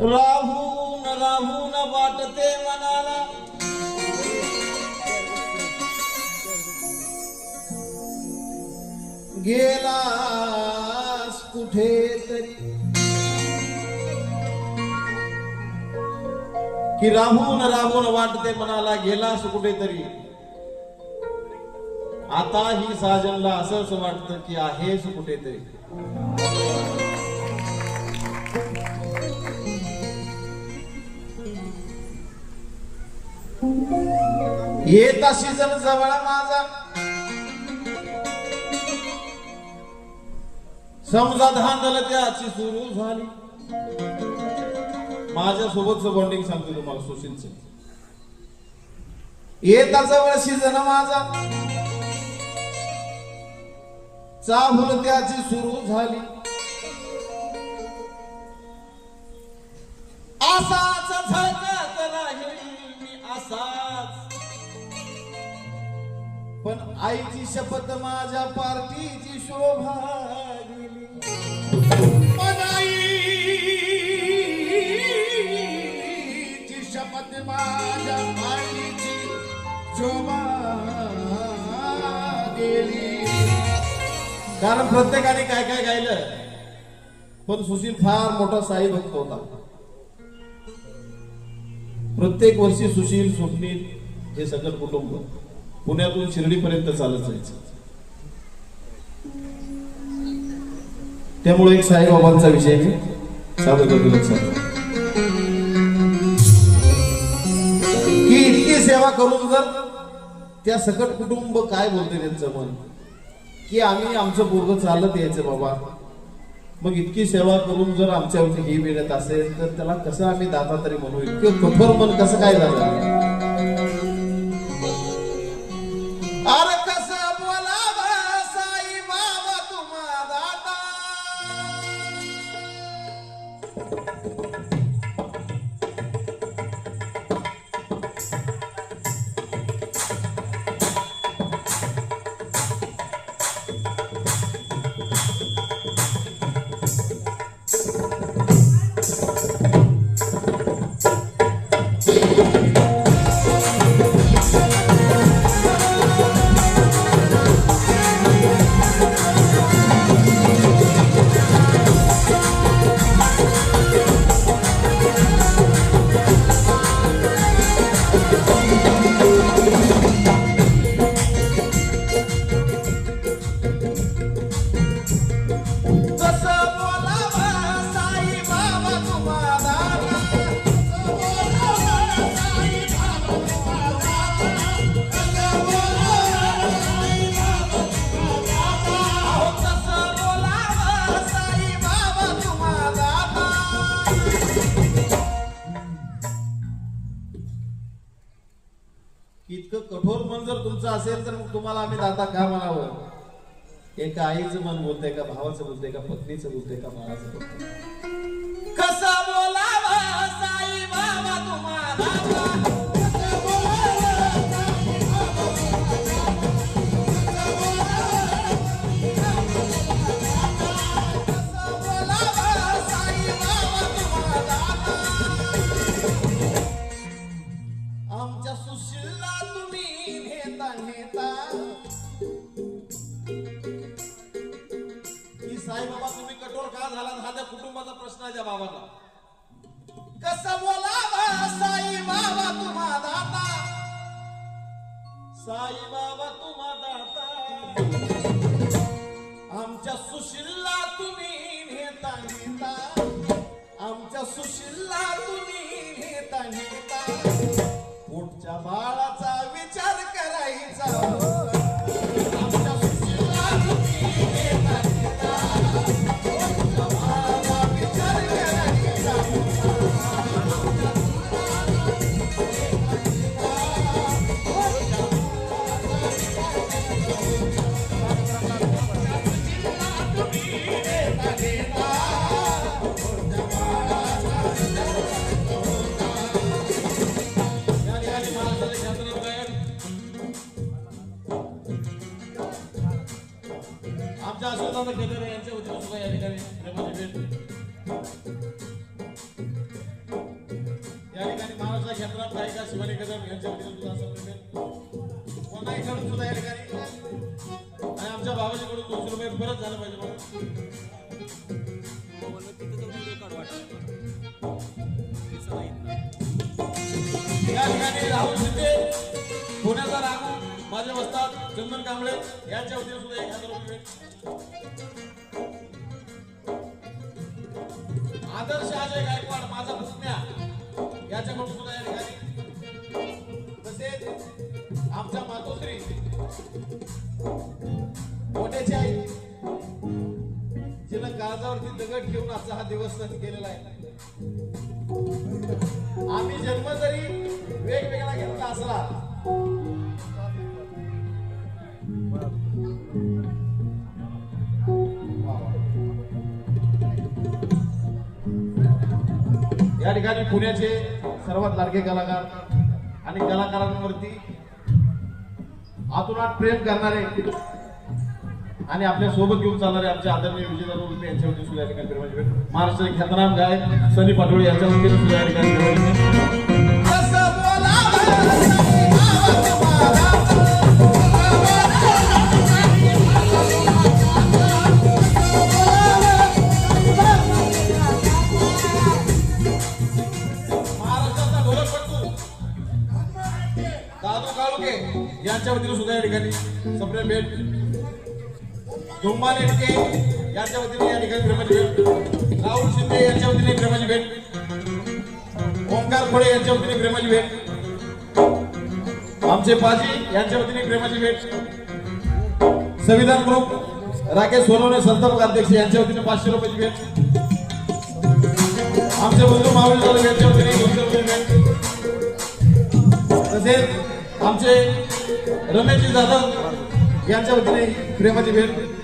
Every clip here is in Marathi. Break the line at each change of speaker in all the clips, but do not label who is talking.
राहून राहून वाटते मनाला. गेलास कुठे तरी की राहून राहून वाटते मनाला गेलास कुठेतरी. आता ही साजनला असंच वाटतं की आहेस कुठेतरी. येत अशी जवळ माझा. समजा धांदल त्याची सुरू झाली. माझ्या सोबतच बॉन्डिंग सांगतो तुम्हाला सुशीलच. येता जवळ सीजन माझा. चाहूल त्याची सुरू झाली. असाच झळकत आईची शपथ माझ्या पार्टीची शोभा गेली.
आईची शपथ माझ्या पार्टीची शोभा गेली.
कारण प्रत्येकाने काय काय गायलं? पण सुशील फार मोठा साई भक्त होता. प्रत्येक वर्षी सुशील स्वप्नील हे सगळं कुटुंब. पुण्यातून शिर्डीपर्यंत चालत जायचं. त्यामुळे एक साईबाबांचा विषय मी सादर करतो लक्षात की इतकी सेवा करून जर त्या सकट कुटुंब काय बोलते त्यांचं मन? की आम्ही आमचं पोरग चालत यायचं बाबा. मग इतकी सेवा करून जर आमच्यावरती ही मिळत असेल तर त्याला कसं आम्ही दाता तरी म्हणू? इतकं कठोर मन कसं काय झालं? Ara तुम्हाला आम्ही दादा का म्हणावं? एका आईचं मन बोलतंय का भावाचं बोलतंय का पत्नीचं बोलतंय का बाळाचं बोलतंय? कसा बोलावं साई बाबा तुम्हाला? शिवानी सुद्धा या ठिकाणी आणि आमच्या बाबाजीकडून दोनशे रुपये परत झालं पाहिजे मला या ठिकाणी राहुल शिंदे पुण्याचा राघू माझे वस्ताद चंदन कांबळे यांच्या वतीने सुद्धा एक हजार रुपये आदर्श अजय गायकवाड माझा पुतण्या. याच्याकडून सुद्धा या ठिकाणी आमच्या मातोश्री. काळजावरती दगड ठेवून आजचा हा दिवस केलेला आहे. आम्ही जन्म जरी वेगवेगळा घेतला असला या ठिकाणी पुण्याचे सर्वात लाडके कलाकार आणि कलाकारांवरती आतुनात प्रेम करणारे आणि आपल्यासोबत घेऊन चालणारे आमचे आदरणीय विजयदादा रुपे यांच्यावरती सुद्धा या ठिकाणी प्रेमाची महाराष्ट्र ख्यातनाम गायक सनी पाटोळे यांच्यावरती सुद्धा ठिकाणी यांच्या सुद्धा या ठिकाणी सप्रेम भेट. धुम्मा टिके यांच्या वतीने या ठिकाणी प्रेमाची भेट. राहुल शिंदे यांच्या वतीने प्रेमाची भेट. ओंकार खोडे यांच्या वतीने प्रेमाची भेट. आमचे पाजी यांच्या वतीने प्रेमाची भेट. संविधान ग्रुप राकेश सोनवणे संस्थापक अध्यक्ष यांच्या वतीने पाचशे रुपयाची भेट. आमचे बंधू मावळी जाधव यांच्या वतीने दोनशे रुपये भेट. तसेच आमचे रमेशजी जाधव यांच्या वतीने प्रेमाची भेट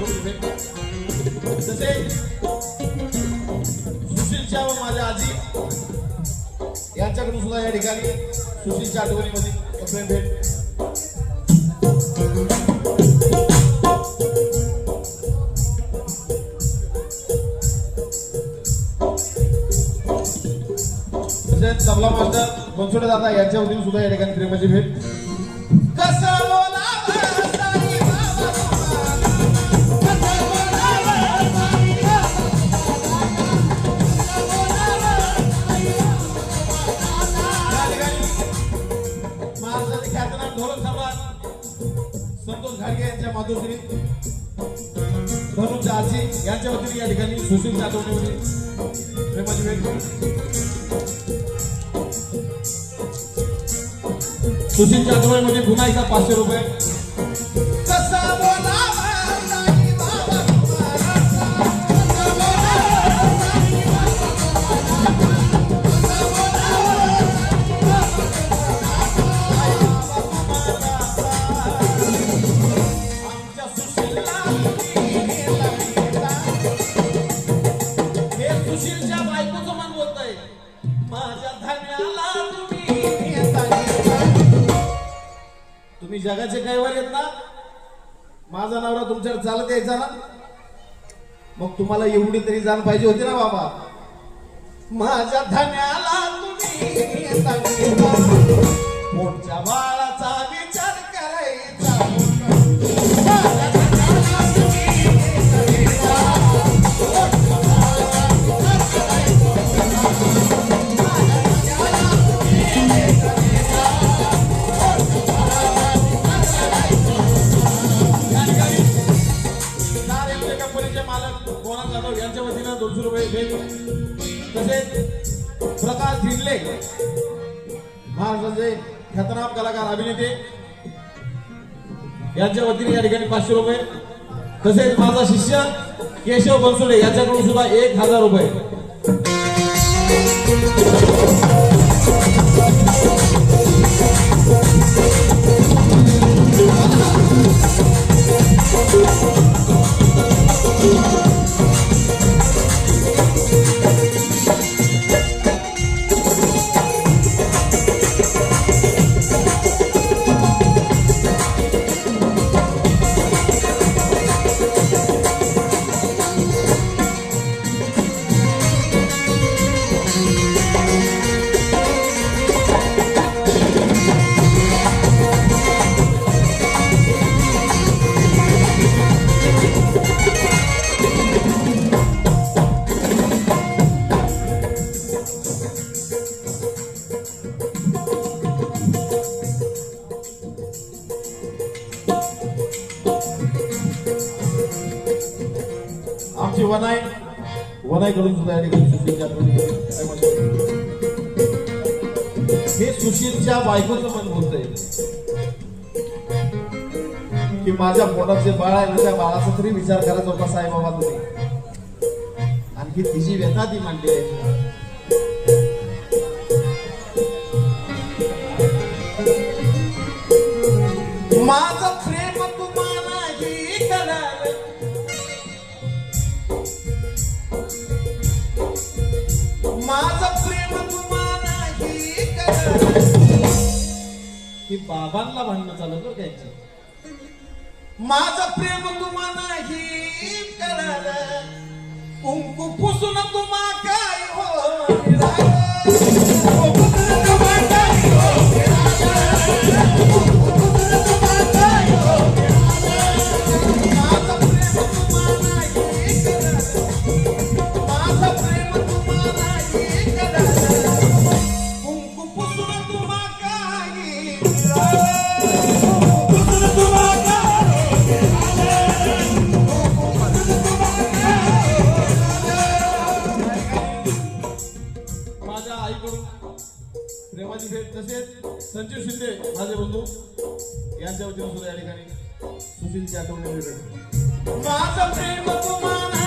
ठिकाणी सुशीलच्या व माझ्या आजी. यांच्याकडून सुद्धा या ठिकाणी सुशीलच्या आठवणीमध्ये कंप्लेंट भेट. तबला मास्टर बनसोडे दादा यांच्या वतीने सुद्धा या ठिकाणी प्रेमाची भेट. सुशील जाधव ठिकाणी सुशील जाधवने प्रेमाची भेट सुशील जाधवमध्ये म्हणजे पुन्हा एकदा पाचशे रुपये. माझा चालत यायचा ना मग तुम्हाला एवढी तरी जाण पाहिजे होती ना बाबा. माझ्या धन्याला तुम्ही यांच्या वतीने या ठिकाणी पाचशे रुपये. तसेच माझा शिष्य केशव बनसोडे यांच्याकडून सुद्धा एक हजार रुपये. सुशीलच्या मन बोलतंय की माझ्या पोटात जे बाळ आहे ना त्या बाळाचा तरी विचार करायचा होता साईबाबा तुम्ही. आणखी तिची व्यथा ती मांडली आहे. माझं प्रेम तुम्हाला ही कळालं माझं प्रेम तुम्हाला ही ही बाबांना भांडणं चालत बरं त्यांची माझं प्रेम तुम्हाला नाही कळालं. कुंकू पुसून तुम्हा काय हो करू प्रेमाची भेट तसेच संजीव शिंदे माझे बंधू यांच्या वतीने सुद्धा या ठिकाणी सुशीलची आठवणी भेट माझं प्रेम तुम्हाला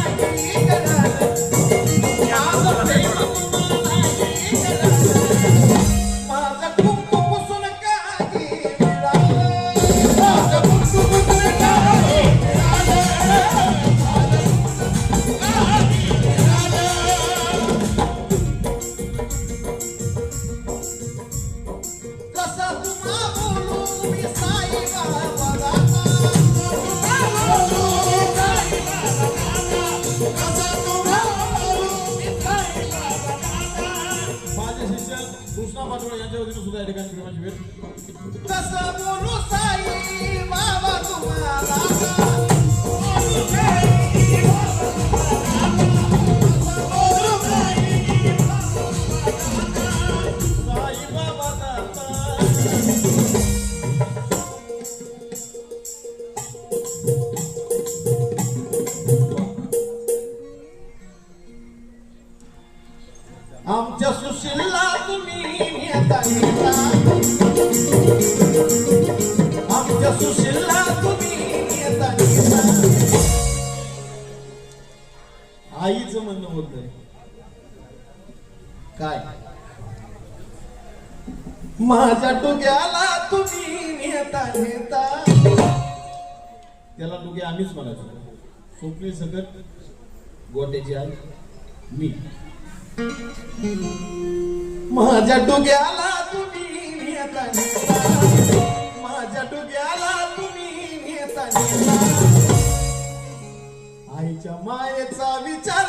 त्याची आई मी. माझ्या डोक्याला तुम्ही नेता माझ्या डोक्याला तुम्ही नेता. आईच्या मायेचा विचार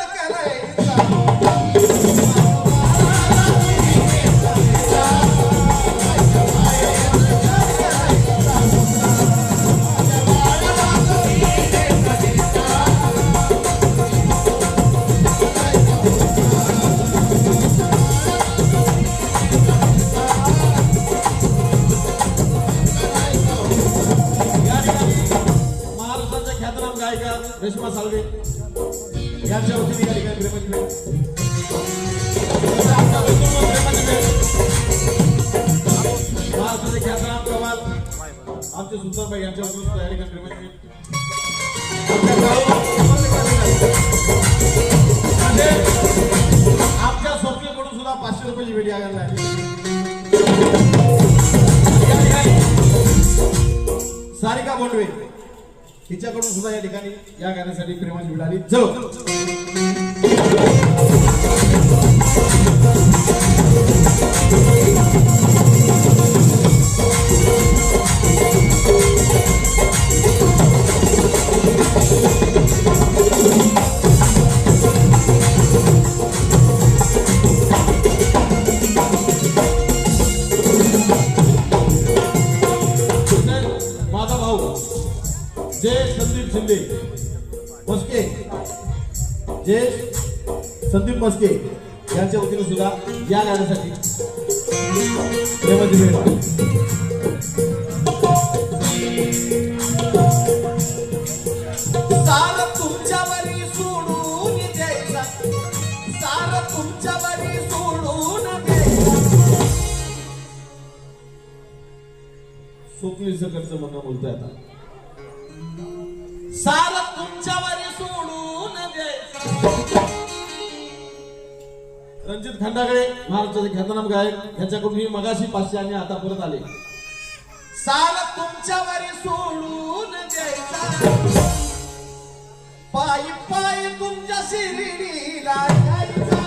सारिका बोंडवे हिच्याकडून सुद्धा या ठिकाणी या गाण्यासाठी प्रेमाची भेट आली. मस्के यांच्या वतीने सुद्धा या गाण्यासाठी प्रेमाची भेट सार तुमच्यावरी सोडून द्यायचा. सार तुमच्यावरी सोडून द्यायचा. स्वप्नील सकटचं म्हणणं बोलतोय आता. रणजित खंडागळे महाराष्ट्राचे ख्यातनाम गायक ह्याच्याकडून मी मगाशी पाचशे आणि आता परत आले. साल तुमच्यावर सोडून द्यायचा. पायी पायी तुमच्या शिरीला जायचा.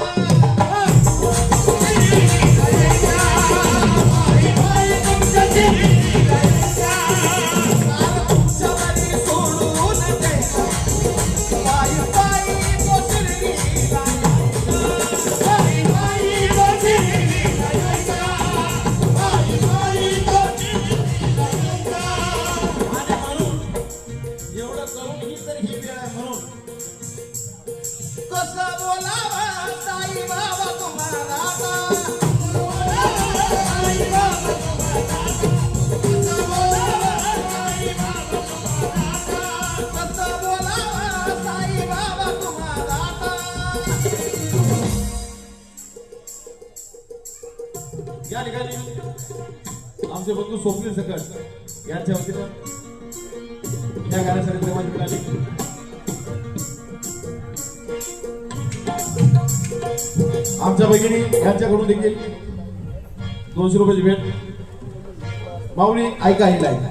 दोनशे रुपयाची भेट. माऊली ऐका ही लाईन.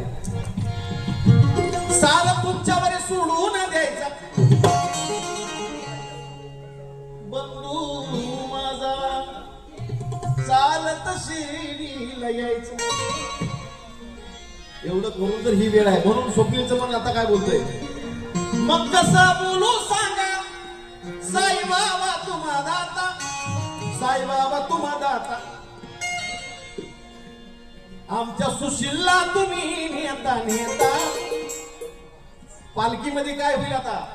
साल तुमच्यावर सोडून द्यायचा. बंधू माझा चालत शिर्डीला यायचं. एवढं करून तर ही वेळ आहे. म्हणून स्वप्नीलचं पण आता काय बोलतोय? मग कसं बोलू सांगा? साई बाबा तुम्हा दाता. साई बाबा तुम्हा दाता. आमच्या सुशीलला तुम्ही नेता नेता. पालखीमध्ये काय होईल आता?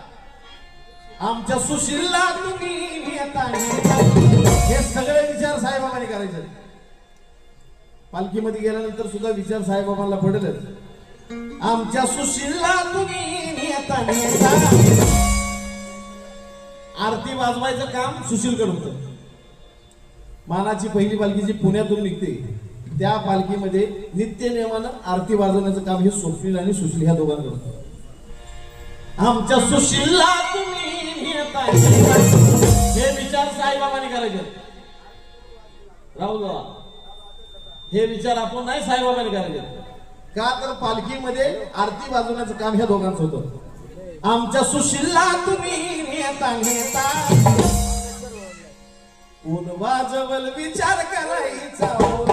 आमच्या सुशीलला तुम्ही नेता नेता. हे सगळे विचार साईबाबांनी करायचे. पालखीमध्ये गेल्यानंतर सुद्धा विचार साहेबाबांना पडेलच आमच्या सुशीलला तुम्ही नेता नेता. आरती वाजवायचं काम सुशीलकडे होतं. मानाची पहिली पालखी जी पुण्यातून निघते. त्या पालखीमध्ये नित्य नियमानं आरती वाजवण्याचं काम हे स्वप्नील आणि सुशील ह्या दोघांकडे होतं. आमच्या सुशीलला हे विचार साईबाबांनी करायचे. राहुल हे विचार आपण नाही साईबाबांनी करायचे. का तर पालखीमध्ये आरती वाजवण्याचं काम ह्या दोघांचं होतं. आमच्या सुशीलला तुम्ही नेता नेता. कोण वाजवल विचार करायचा.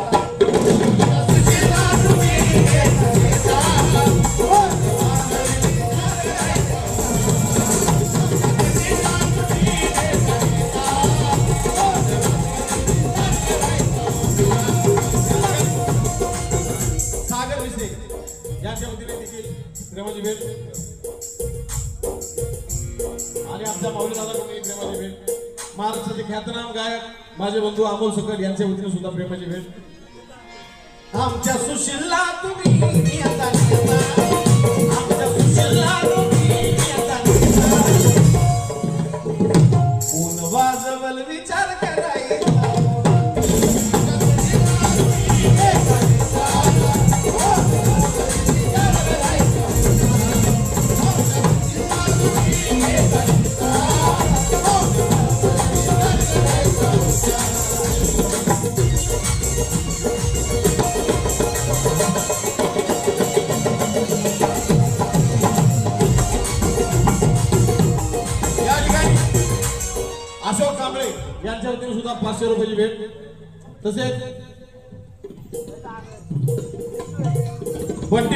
यांच्या वतीने तिची प्रेमाची भेट. आणि आमच्या माऊली दादाकडून एक प्रेमाची भेट. महाराष्ट्राचे ख्यातनाम गायक माझे बंधू अमोल सकट यांच्या वतीने सुद्धा प्रेमाची भेट. आमच्या सुशीलला तुम्ही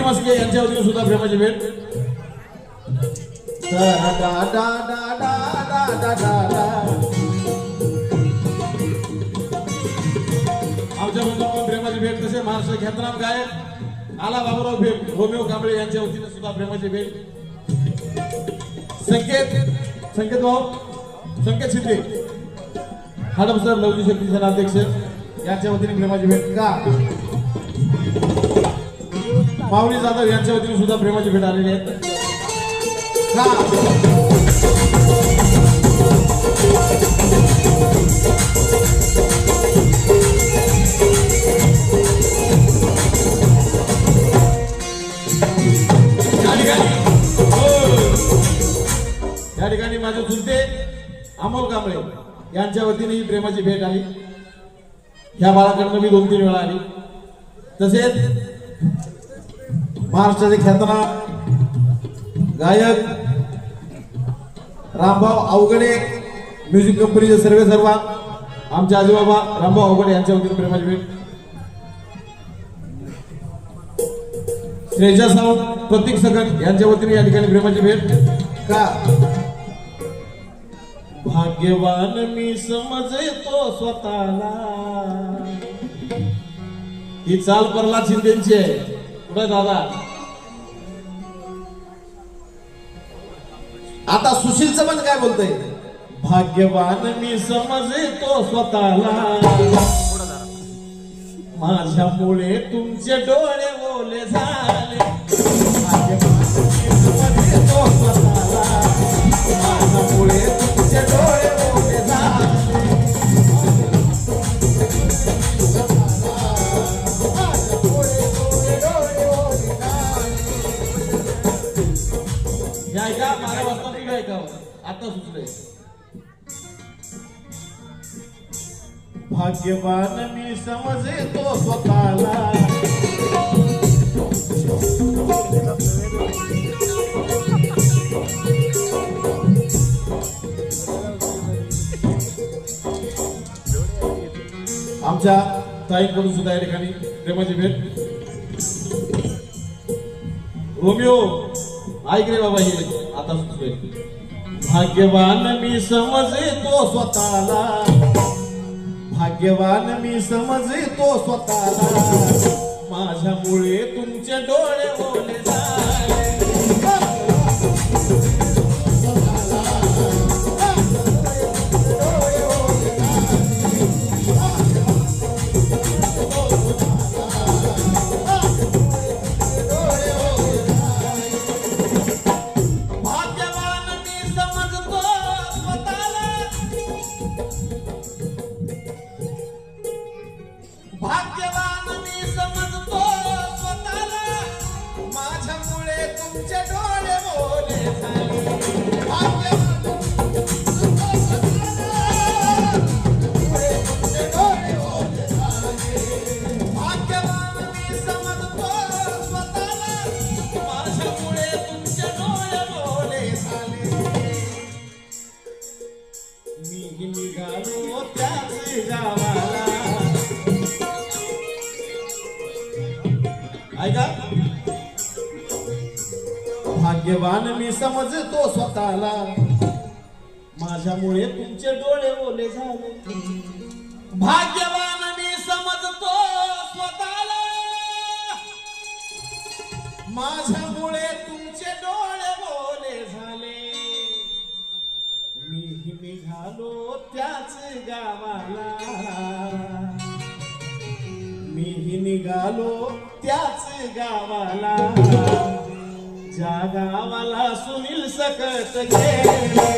टी मस्के यांच्या वतीने सुद्धा प्रेमाची भेट. आमच्या बंधूंना प्रेमाची भेट तसे महाराष्ट्र ख्यातनाम गायक आला बाबूराव भेट होमिओ कांबळे यांच्या वतीने सुद्धा प्रेमाची भेट. संकेत संकेत भाऊ संकेत शिंदे. हडपसर लवजी शक्तीचे अध्यक्ष यांच्या वतीने प्रेमाची भेट का? माऊली जाधव यांच्या वतीने सुद्धा प्रेमाची भेट आलेली आहे. हो. या ठिकाणी. माझे चुलते अमोल कांबळे यांच्या वतीने ही प्रेमाची भेट आली. या बाळाकडनं मी दोन तीन वेळा आली. तसेच महाराष्ट्राचे ख्यातनाम गायक रामभाऊ अवघडे म्युझिक कंपनीचे सर्वे सर्व आमचे आजोबाबा रामभाऊ अवघडे यांच्या वतीने प्रेमाची भेट. श्रेजा सावंत प्रतीक सकट यांच्या वतीने या ठिकाणी प्रेमाची भेट. का? भाग्यवान मी समजतो स्वतःला. ही चाल प्रल्हाद शिंदेची आहे. कुठे दादा. आता सुशीलचं पण काय बोलतय? भाग्यवान मी समजतो स्वतःला. माझ्यामुळे तुमचे डोळे ओले झाले. भाग्यवान मी समजतो स्वतःला. माझ्यामुळे तुमचे डोळे ओले झाले. ऐकावं आता सुचलंय. भाग्यवान मी समजतो स्वतःला. आमच्या ताईंकडून सुद्धा या ठिकाणी प्रेमाची भेट. रोमिओ ऐक रे बाबा हे आता सुचलोय. भाग्यवान मी समजतो स्वतःला. भाग्यवान मी समजतो स्वतःला. माझ्यामुळे तुमचे डोळे बोले झाले भाग्यवान मी समजतो स्वतःला. माझ्यामुळे तुमचे डोळे ओले झाले. भाग्यवान मी समजतो स्वतःला. माझ्यामुळे तुमचे डोळे ओले झाले. मी निघालो त्याच गावाला. मी निघालो त्याच गावाला. ज्या गावाला सुनील सकट गेले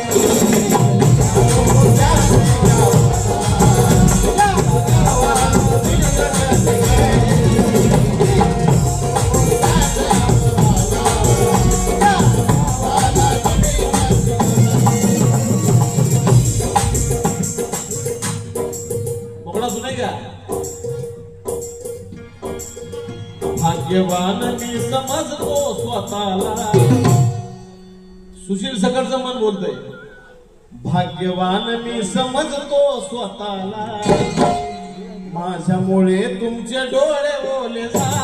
भाग्यवान मी समजतो स्वतःला. सुशील सकळचं मन बोलतय. भाग्यवान मी समजतो स्वतःला. माझ्यामुळे तुमचे डोळे ओले जा.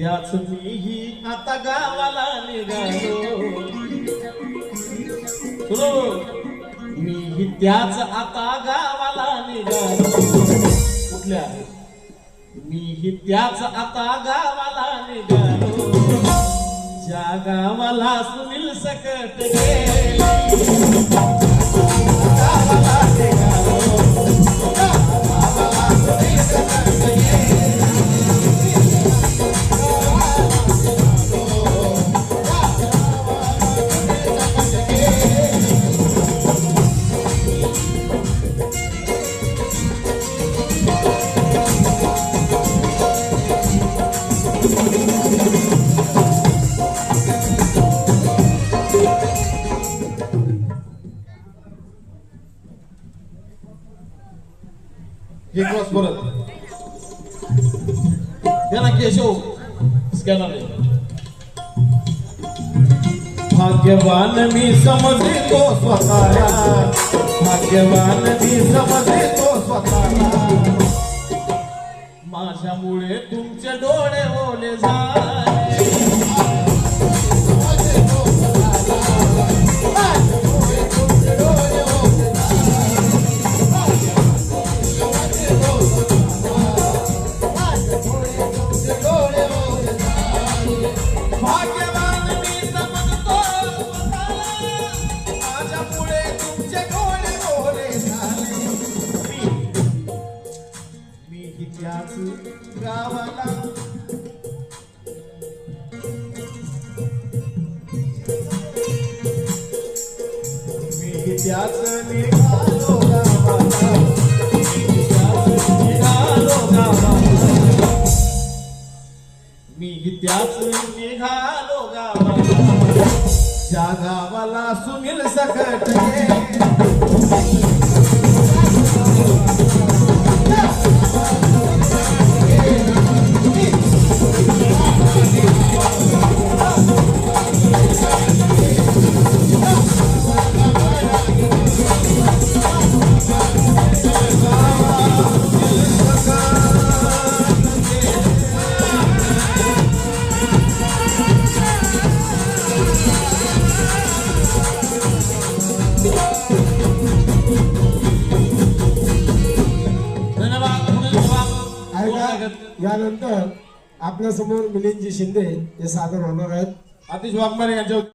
त्याच मीही आता गावाला निघालो. सुनो मीही त्याच आता गावाला निघालो. कुठल्या मीही त्याच आता गावाला निघालो. ज्या गावाला सुनील सकट गेले हे परत ना केशव. स्कॅनर भाग्यवान मी समजतो स्वतःला. भाग्यवान मी समजतो स्वतःला. माझ्यामुळे तुमचे डोळे ओले झाले. मी त्याच निघालो गावाला. ज्या गावाला सुनील सकट
आपल्यासमोर मिलिंदजी शिंदे हे सादर होणार आहेत.
आतिश वाघमारे यांच्या